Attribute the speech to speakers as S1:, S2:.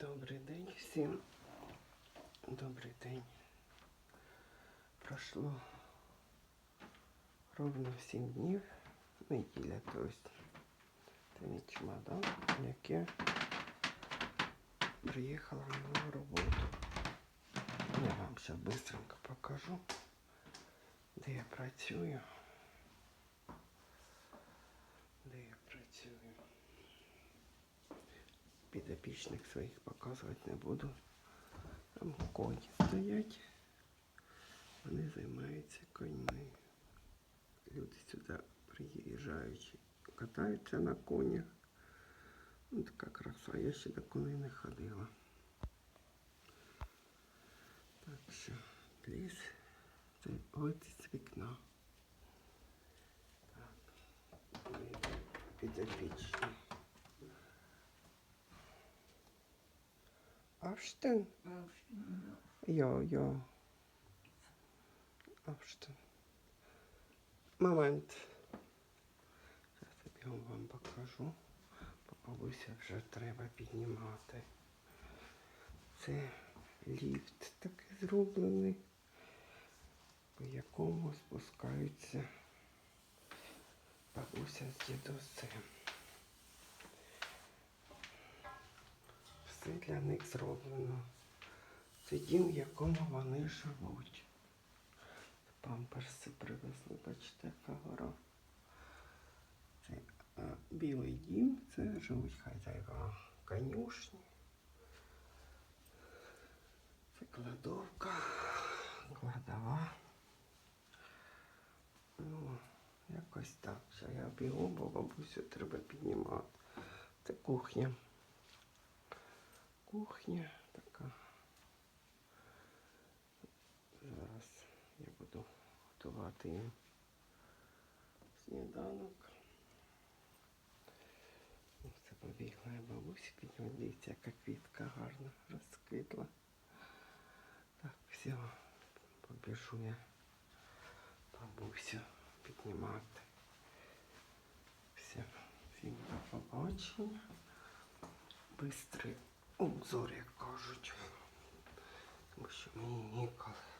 S1: Добрий день всім. Добрий день. Пройшло ровно 7 днів. Неділя, тобто. Це мій чемодан, яке приїхала на нову роботу. Я вам зараз быстренько покажу, де я працюю. Де я працюю. Підопічних своїх показувати не буду. Там коні стоять. Вони займаються коньми. Люди сюди приїжджаючи, катаються на конях. Ну, така краса. Я ще до коней не ходила. Так що ліс. Це от з вікна. Так. Підопічні. Авштин? Йо, йо. Авштин. Момент. Я вам покажу. Бо бабуся вже треба піднімати. Це ліфт такий зроблений, по якому спускаються бабуся з дідусем. Все для них зроблено. Це дім, в якому вони живуть. Памперси привезли, бачите, яка. Це а, білий дім, це живуть хазяїва конюшні. Це кладовка, кладова. Ну, якось так. Що я бігу, бо бабусю треба піднімати. Це кухня. Кухня така. Зараз я буду готувати їм сніданок. Ну, Це побігла я бабусі. Дивіться, яка квітка гарна розквітла. Так, все, побіжу я бабусю піднімати. Все, всім до побачення. Бистрий обзор, як кажуть. Тому що мені ніколи.